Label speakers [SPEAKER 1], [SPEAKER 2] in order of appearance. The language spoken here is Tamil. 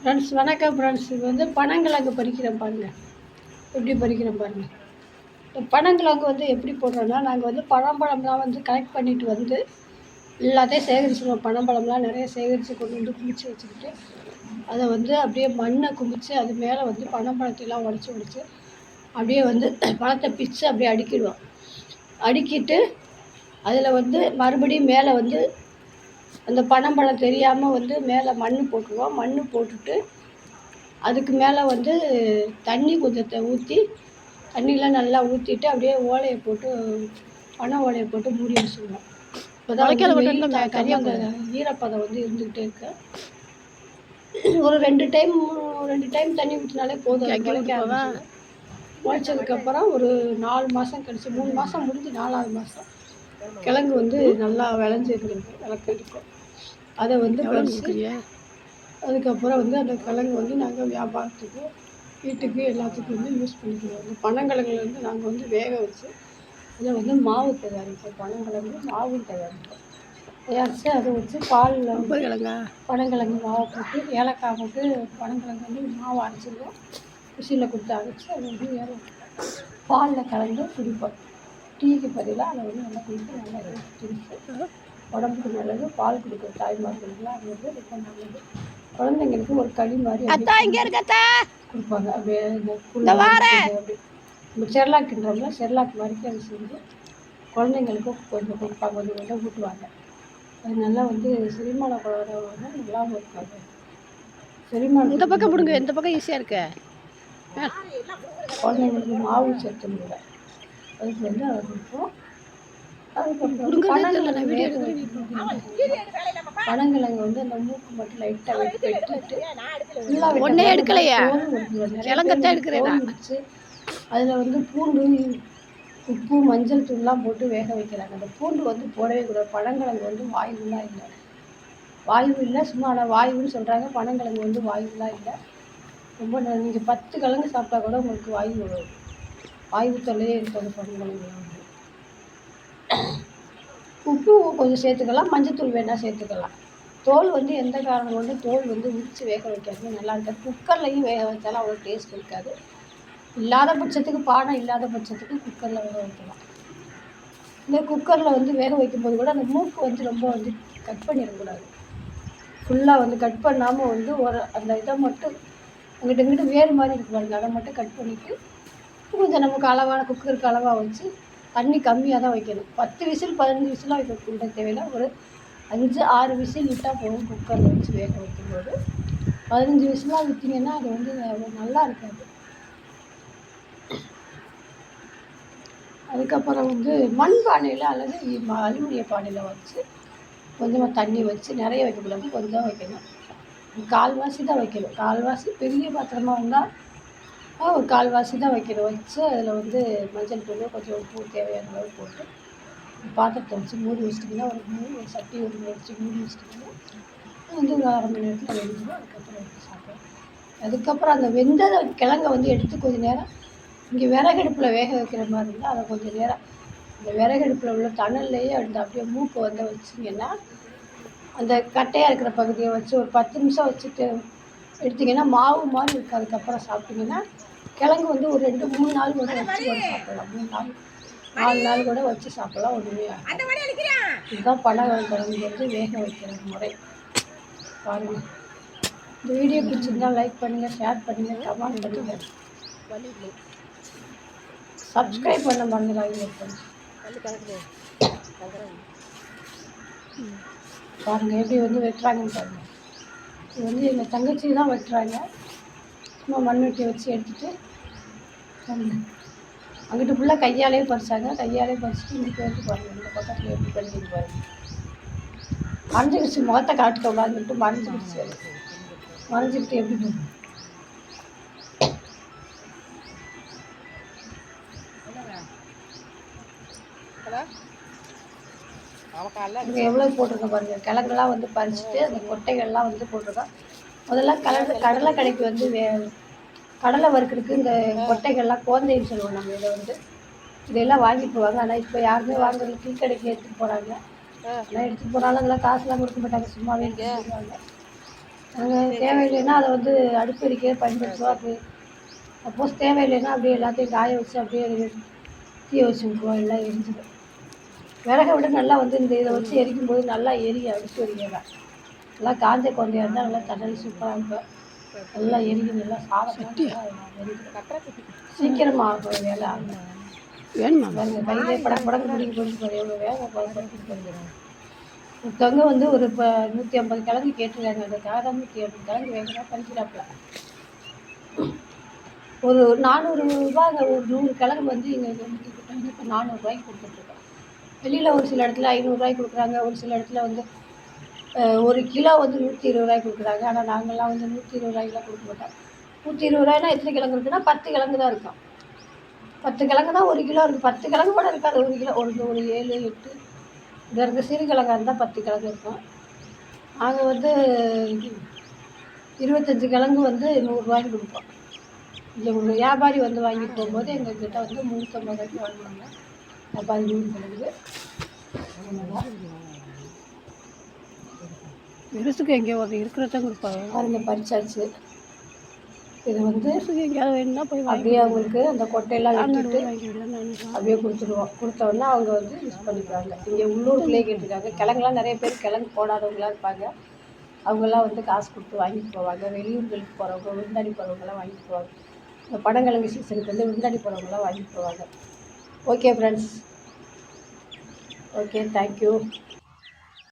[SPEAKER 1] ஃப்ரெண்ட்ஸ் வணக்கம் ஃப்ரெண்ட்ஸ் இது வந்து பனங்கிழங்கு பறிக்கிறேன் பாருங்கள் எப்படி பறிக்கிறேன் பாருங்கள் இந்த பனங்கிழங்கு வந்து எப்படி போடுறோன்னா நாங்கள் வந்து பழம்பழம்லாம் வந்து கலெக்ட் பண்ணிட்டு வந்து எல்லாத்தையும் சேகரிச்சிடுவோம் பனம்பழம்லாம் நிறைய சேகரித்து கொண்டு வந்து குமிச்சு வச்சுக்கிட்டு அதை வந்து அப்படியே மண்ணை குமிச்சு அது மேலே வந்து பனம்பழத்தையெல்லாம் உடச்சி உடச்சி அப்படியே வந்து பழத்தை பிச்சு அப்படியே அடுக்கிடுவோம். அடுக்கிட்டு அதில் வந்து மறுபடியும் மேலே வந்து அந்த பனம்பழம் தெரியாமல் வந்து மேலே மண் போட்டுருவோம். மண் போட்டுட்டு அதுக்கு மேலே வந்து தண்ணி கொஞ்சத்தை ஊற்றி தண்ணியெலாம் நல்லா ஊற்றிட்டு அப்படியே ஓலையை போட்டு பனை ஓலையை போட்டு மூடி வச்சுருவோம். தான் அந்த ஈரப்பதம் வந்து இருந்துக்கிட்டே இருக்கு. ஒரு ரெண்டு டைம் ரெண்டு டைம் தண்ணி ஊற்றினாலே போதும். முளைச்சதுக்கப்புறம் ஒரு நாலு மாதம் கழிச்சு மூணு மாதம் முடிஞ்சு நாலாவது மாதம் கிழங்கு வந்து நல்லா விளைஞ்சிருக்கு விளக்கு இருக்கும் அதை வந்து பறிச்சு அதுக்கப்புறம் வந்து அந்த கிழங்கு வந்து நாங்கள் வியாபாரத்துக்கு வீட்டுக்கு எல்லாத்துக்கும் வந்து யூஸ் பண்ணிக்குவோம் அந்த பனங்கிழங்குல வந்து நாங்கள் வந்து வேக வச்சு அதை வந்து மாவு தயாரிப்போம். பனங்கிழங்கு மாவும் தயாரிப்போம். தயாரித்து அதை வச்சு பாலில் கிழங்கா? பனங்கிழங்கு மாவை போட்டு ஏலக்காய் போட்டு பனங்கிழங்கு வந்து மாவு அரைச்சிடுவோம். மிஷினில் கொடுத்து அரைச்சி அதை வந்து ஏல பாலில் கலந்து குடிப்போம். டீக்கு பதிலாக அதை வந்து நல்லா குடித்து நல்லா குடிச்சு உடம்புக்கு நல்லது பால் கொடுக்குற தாய்மார்களுக்குலாம் அது வந்து ரொம்ப நல்லது குழந்தைங்களுக்கு ஒரு களி மாதிரி
[SPEAKER 2] அத்தா இங்க
[SPEAKER 1] கொடுப்பாங்க. அப்படியே இந்த செர்லாக் கிண்டுறோம்ல செர்லாக் மாதிரி அது செஞ்சு குழந்தைங்களுக்கு கொஞ்சம் கொடுப்பாங்க. கொஞ்சம் கொஞ்சம் ஊட்டுவாங்க. அது நல்லா வந்து செரிமான குழந்தை வந்து நல்லாவும் இருக்காங்க செரிமானம்
[SPEAKER 2] இந்த பக்கம் பிடுங்க இந்த பக்கம் ஈஸியா இருக்கு.
[SPEAKER 1] குழந்தைங்களுக்கு மாவு சத்து இல்லை அதுக்கு வந்து அதை கொடுப்போம். பனங்கிழங்கு பனங்கிழங்கு வந்து அந்த மூக்கு மட்டும் லைட்டாக வெட்டி வெட்டிட்டு
[SPEAKER 2] ஒண்ணே எடுக்கலையா? கிழங்கத்தான் எடுக்கிறேனா?
[SPEAKER 1] அதில் வந்து பூண்டு உப்பு மஞ்சள் தூள்லாம் போட்டு வேக வைக்கிறாங்க. அந்த பூண்டு வந்து போடவே கூடாது. பனங்கிழங்கு வந்து வாயுலாம் இல்லை. வாயு இல்லை சும்மா ஆனால் வாயுன்னு சொல்கிறாங்க பனங்கிழங்கு வந்து வாயுலாம் இல்லை. ரொம்ப நீங்கள் பத்து கிழங்கு சாப்பிட்டா கூட உங்களுக்கு வாயு வரும் வாயு தொல்லையே இருக்காது பனங்கிழங்குல வந்து உப்பு கொஞ்சம் சேர்த்துக்கலாம் மஞ்சத்தூள் வேணால் சேர்த்துக்கலாம். தோல் வந்து எந்த காரணம் கொண்டு தோல் வந்து உரித்து வேக வைக்காது நல்லா இருக்காது குக்கர்லையும் வேக வைச்சாலும் அவ்வளோ டேஸ்ட் இருக்காது. இல்லாத பட்சத்துக்கு பானை இல்லாத பட்சத்துக்கு குக்கரில் வேக வைக்கலாம். இந்த குக்கரில் வந்து வேக வைக்கும்போது கூட அந்த மூக்கு வந்து ரொம்ப வந்து கட் பண்ணிடக்கூடாது. ஃபுல்லாக வந்து கட் பண்ணாமல் வந்து ஒரு அந்த இதை மட்டும் அங்கிட்ட இங்கிட்ட வேறு மாதிரி இருக்கு பாருங்க. அதை மட்டும் கட் பண்ணிவிட்டு கொஞ்சம் நமக்கு அளவான குக்கருக்கு அளவாக வச்சு தண்ணி கம்மியாக தான் வைக்கணும். பத்து விசில் பதினஞ்சு விசிலாக வைக்க தேவையில்லை. ஒரு அஞ்சு ஆறு விசில் விட்டால் போதும் குக்கரில் வச்சு வேக வைக்கும்போது. பதினஞ்சு விசிலாக விட்டிங்கன்னா அது வந்து நல்லா இருக்காது. அதுக்கப்புறம் வந்து மண் பானையில் அல்லது அலுமினிய பானையில் வச்சு கொஞ்சமாக தண்ணி வச்சு நிறைய வைக்கக்கூடாது கொஞ்சம் வைக்கணும். கால்வாசி தான் வைக்கணும். கால்வாசி பெரிய பாத்திரமா இருந்தால் ஒரு கால்வாசி தான் வைக்கணும். வச்சு அதில் வந்து மஞ்சள் தூள் கொஞ்சம் உப்பு தேவையான அளவு போட்டு பாத்திரத்தை வச்சு மூடி வச்சிட்டிங்கன்னா ஒரு மூணு ஒரு சட்டி ஒரு வச்சு மூடி வச்சிட்டிங்கன்னா வந்து ஒரு அரை மணி நேரத்தில் வெந்துடும் அதுக்கப்புறம் எடுத்து சாப்பிடுவோம் அதுக்கப்புறம் அந்த வெந்த கிழங்கை வந்து எடுத்து கொஞ்சம் நேரம் இங்கே விறகடுப்பில் வேக வைக்கிற மாதிரி இருந்தால் அதை கொஞ்சம் நேரம் அந்த விறகடுப்பில் உள்ள தணல்லையே அந்த அப்படியே மூக்கை வந்து வச்சிங்கன்னா அந்த கட்டையாக இருக்கிற பகுதியை வச்சு ஒரு பத்து நிமிஷம் வச்சுட்டு எடுத்திங்கன்னா மாவு மாதிரி இருக்கும் அதுக்கப்புறம் சாப்பிட்டிங்கன்னா கிழங்கு வந்து ஒரு ரெண்டு மூணு நாள் கூட வச்சு கூட சாப்பிடலாம். மூணு நாள் நாலு நாள் கூட வச்சு சாப்பிடலாம் ஒன்றுமே. இதுதான் பனங்கிழங்கு வந்து வேக வைக்கிற முறை. பாருங்கள் இந்த வீடியோ பிடிச்சிருந்தா லைக் பண்ணுங்கள் ஷேர் பண்ணுங்கள் கமெண்ட் பண்ணுங்கள் சப்ஸ்கிரைப் பண்ண மறந்துடாதீங்க friends. பாருங்க எப்படி வந்து வெட்டுறாங்கன்னு பாருங்க. இது வந்து எங்கள் தங்கச்சி தான் வெட்டுறாங்க. சும்மா மண்வெட்டி வச்சு எடுத்துகிட்டு அங்கிட்டு ஃபுல்லாக கையாலே பறிச்சாங்க. கையாலே பறிச்சுட்டு இங்கே வந்து பாருங்கள் இந்த பக்கத்தில் எப்படி பண்ணிட்டு பாருங்கள் மறைஞ்சிக்கிடுச்சு முகத்தை காட்டுக்க கூடாதுன்ட்டு மறைஞ்சிக்கிடுச்சு மறைஞ்சிக்கிட்டு எப்படி பாருங்க இங்கே எவ்வளோ போட்டிருக்கோம் பாருங்க. கிழங்கெல்லாம் வந்து பறிச்சுட்டு அந்த கொட்டைகள்லாம் வந்து போட்டிருக்கோம். முதல்ல கடலை கடலை கடைக்கு வந்து வே கடலை வறுக்கிறதுக்கு இந்த கொட்டைகள்லாம் கோந்தைன்னு சொல்லுவோம் நம்ம இதை வந்து. இதெல்லாம் வாங்கிட்டு போவாங்க. ஆனால் இப்போ யாருமே வாங்குறது டீ கடைக்கு எடுத்துகிட்டு போகிறாங்க ஆனால் எடுத்துகிட்டு போனாலும் அதெல்லாம் காசுலாம் கொடுக்க மாட்டாங்க. சும்மாவே போவாங்க அது தேவையில்லைன்னா அதை வந்து அடுப்பெரிக்க பயன்படுத்துவோம். அது சப்போஸ் தேவையில்லைன்னா அப்படியே எல்லாத்தையும் காய வச்சு அப்படியே தீய வச்சு விட்ருவோம் எல்லாம் எரிஞ்சிடும். விறகை விட நல்லா வந்து இந்த இதை வச்சு எரிக்கும் போது நல்லா எரிய அடுப்பு எரியலாம் நல்லா காஞ்ச கொண்டையாக இருந்தால் நல்லா தண்ணி சூப்பராக இருக்கும் நல்லா எரியும் நல்லா சாதம் சீக்கிரமாக ஆகும் வேலை ஆகும்
[SPEAKER 2] வேணுமா?
[SPEAKER 1] பாருங்க கையிலே படம் படம் பிடிக்க போட்டு பாரு எவ்வளோ வேகம் படப்படுத்திட்டு வந்துடும் ஒருத்தவங்க வந்து ஒரு இப்போ நூற்றி ஐம்பது கிழங்கு கேட்டுருக்காங்க. அதுக்காக தான் நூற்றி ஐம்பது கிழங்கு வேகமாக பறிக்கிறாப்புல. ஒரு நானூறு ரூபாங்க ஒரு நூறு கிழங்கு வந்து இங்கே வந்து இப்போ நானூறுரூவாய்க்கு கொடுத்துட்ருக்கோம் வெளியில் ஒரு சில இடத்துல ஐநூறுரூவாய்க்கு கொடுக்குறாங்க. ஒரு சில இடத்துல வந்து ஒரு கிலோ வந்து நூற்றி இருபது ரூபாய்க்கு கொடுக்குறாங்க. ஆனால் நாங்கள்லாம் வந்து நூற்றி இருபது ரூபாய்க்குலாம் கொடுக்க மாட்டோம். நூற்றி இருபது ரூபாய்னா எத்தனை கிழங்கு இருக்குன்னா பத்து கிழங்கு தான் இருக்கும். பத்து கிழங்கு தான் ஒரு கிலோ இருக்குது பத்து கிழங்கு கூட இருக்காது. ஒரு கிலோ ஒரு ஒரு ஏழு எட்டு. இதில் இருக்க சிறு இருந்தால் பத்து கிழங்கு இருக்கும். நாங்கள் வந்து இருபத்தஞ்சி கிழங்கு வந்து நூறுரூவாய்க்கு கொடுப்போம். இல்லை ஒரு வியாபாரி வந்து வாங்கிட்டு போகும்போது எங்கள்கிட்ட வந்து முந்நூற்றம்பது ரூபாய்க்கு வாங்குவாங்க. கிழங்கு அவ்வளவுதான்.
[SPEAKER 2] பெருசுக்கு எங்கேயோ ஒரு இருக்கிறத கொடுப்பாங்க
[SPEAKER 1] பாருங்க பறிச்சாச்சு. இது வந்து
[SPEAKER 2] எங்கேயாவது வேணும்னா போய்
[SPEAKER 1] அப்படியே அவங்களுக்கு அந்த கொட்டையெல்லாம் வெட்டிட்டு
[SPEAKER 2] வாங்கிவிடலாம்
[SPEAKER 1] அப்படியே கொடுத்துருவோம். கொடுத்தோன்னா அவங்க வந்து யூஸ் பண்ணிக்குவாங்க இங்கே உள்ளூருக்குள்ளே கேட்டிருக்காங்க. கிழங்குலாம் நிறைய பேர் கிழங்கு போடாதவங்களாம் இருப்பாங்க. அவங்கெல்லாம் வந்து காசு கொடுத்து வாங்கிட்டு போவாங்க. வெளியூர்களுக்கு போகிறவங்க விருந்தாடி போகிறவங்கலாம் வாங்கிட்டு போவாங்க. இந்த படங்கிழங்கு சீசனுக்கு வந்து விருந்தாடி போகிறவங்கலாம் வாங்கிட்டு போவாங்க. Okay friends okay thank you